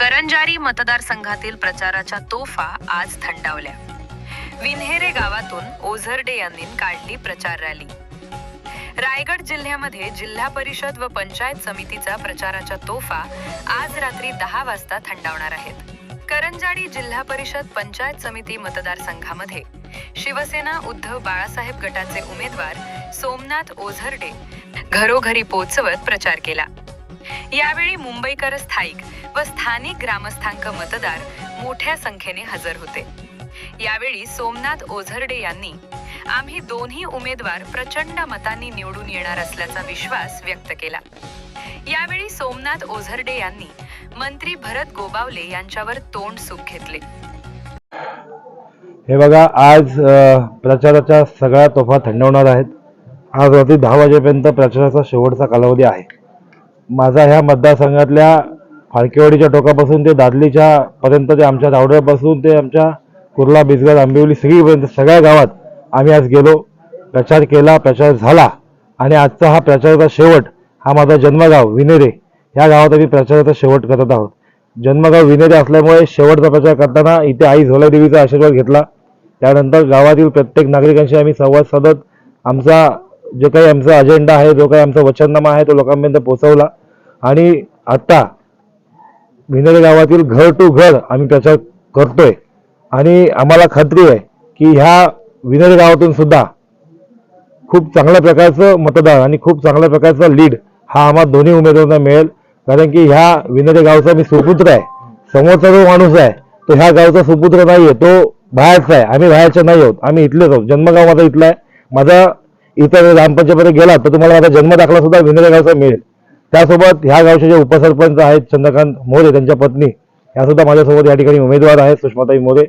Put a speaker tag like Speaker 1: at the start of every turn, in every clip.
Speaker 1: करंजारी मतदारसंघातील प्रचाराच्या तोफा आज थंडावल्या. विन्हेरे गावातून ओझरडे यांनी काढली प्रचार रॅली. रायगड जिल्ह्यामध्ये जिल्हा परिषद व पंचायत समितीचा प्रचाराच्या तोफा आज रात्री दहा वाजता थंडावणार आहेत. करंजाडी जिल्हा परिषद पंचायत समिती मतदारसंघामध्ये शिवसेना उद्धव बाळासाहेब गटाचे उमेदवार सोमनाथ ओझरडे घरोघरी पोहोचवत प्रचार केला. यावेळी मुंबईकर स्थायिक व स्थानिक ग्रामस्थांक मतदार मोठ्या संख्येने हजर होते. यावेळी सोमनाथ ओझरडे यांनी आम्ही दोन्ही उमेदवार प्रचंड मतांनी निवडून येणार असल्याचा विश्वास व्यक्त केला. यावेळी सोमनाथ ओझरडे यांनी मंत्री भरत गोबावले यांच्यावर तोंड सुख घेतले.
Speaker 2: हे बघा आज प्रचाराच्या सगळ्या तोफा थंडवणार आहेत. आज रात्री दहा वाजेपर्यंत प्रचाराचा शेवटचा कालावधी आहे. माझा ह्या मतदारसंघातल्या फाळकेवाडीच्या टोकापासून ते दादलीच्या पर्यंत ते आमच्या दावड्यापासून ते आमच्या कुर्ला बिसगड आंबिवली सगळीपर्यंत सगळ्या गावात आम्ही आज गेलो. प्रचार केला प्रचार झाला. आणि आजचा हा प्रचाराचा शेवट हा माझा जन्मगाव विनेरे. ह्या गावात आम्ही प्रचाराचा शेवट करत आहोत. जन्मगाव विनेरे असल्यामुळे शेवटचा प्रचार करताना इथे आई झोलादेवीचा आशीर्वाद घेतला. त्यानंतर गावातील प्रत्येक नागरिकांशी आम्ही संवाद साधत आमचा जे काही आमचा अजेंडा आहे जो काही आमचा वचननामा आहे तो लोकांपर्यंत पोहोचवला. आणि आत्ता भिनरे गावातील घर टू घर आम्ही प्रचार करतोय. आणि आम्हाला खात्री आहे की ह्या विनेरे गावातून सुद्धा खूप चांगल्या प्रकारचं मतदान आणि खूप चांगल्या प्रकारचा लीड हा आम्हा दोन्ही उमेदवारांना मिळेल. कारण की ह्या विनेरे गावचा मी सुपुत्र आहे. समोरचा जो माणूस आहे तो ह्या गावचा सुपुत्र नाहीये. तो बाहेरचा आहे. आम्ही बाहेरचे नाही आहोत. आम्ही इथलेच आहोत. जन्मगाव माझा इथला आहे. माझा इतर ग्रामपंचायतमध्ये गेला तर तुम्हाला माझा जन्म दाखला सुद्धा विनोद गावचा मिळेल. त्यासोबत ह्या गावचे जे उपसरपंच आहेत चंद्रकांत मोरे त्यांच्या पत्नी ह्या सुद्धा माझ्यासोबत या ठिकाणी उमेदवार आहेत सुषमाताई मोरे.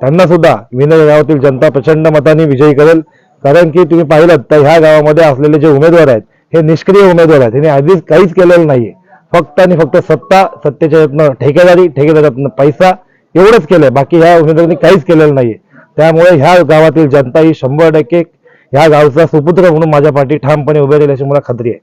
Speaker 2: त्यांना सुद्धा विनोद गावातील जनता प्रचंड मताने विजयी करेल. कारण की तुम्ही पाहिलं तर ह्या गावामध्ये असलेले जे उमेदवार आहेत हे निष्क्रिय उमेदवार आहेत. त्यांनी आधीच काहीच केलेलं नाही फक्त आणि फक्त सत्ता सत्तेच्या यातनं ठेकेदारी ठेकेदारातनं पैसा एवढंच केलंय. बाकी ह्या उमेदवारांनी काहीच केलेलं नाहीये. त्यामुळे ह्या गावातील जनता ही शंभर टक्के ह्या गावचा सुपुत्र म्हणून माझ्या पाठी ठामपणे उभे राहील अशी मला खात्री आहे.